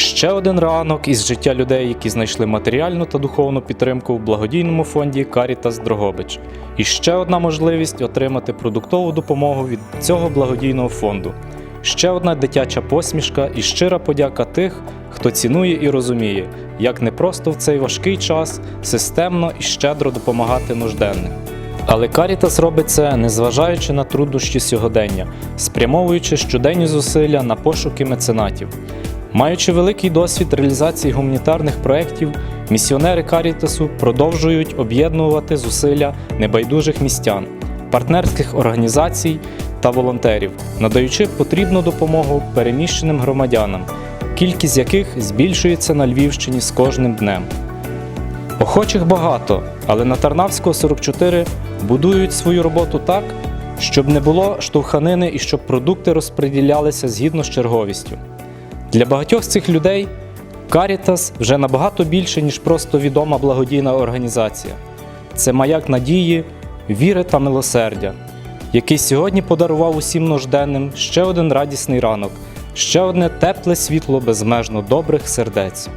Ще один ранок із життя людей, які знайшли матеріальну та духовну підтримку в благодійному фонді Caritas Дрогобич. І ще одна можливість отримати продуктову допомогу від цього благодійного фонду. Ще одна дитяча посмішка і щира подяка тих, хто цінує і розуміє, як непросто в цей важкий час системно і щедро допомагати нужденним. Але Caritas робить це, незважаючи на труднощі сьогодення, спрямовуючи щоденні зусилля на пошуки меценатів. Маючи великий досвід реалізації гуманітарних проєктів, місіонери Карітасу продовжують об'єднувати зусилля небайдужих містян, партнерських організацій та волонтерів, надаючи потрібну допомогу переміщеним громадянам, кількість яких збільшується на Львівщині з кожним днем. Охочих багато, але на Тарнавського 44 будують свою роботу так, щоб не було штовханини і щоб продукти розподілялися згідно з черговістю. Для багатьох з цих людей Caritas вже набагато більше, ніж просто відома благодійна організація. Це маяк надії, віри та милосердя, який сьогодні подарував усім нужденним ще один радісний ранок, ще одне тепле світло безмежно добрих сердець.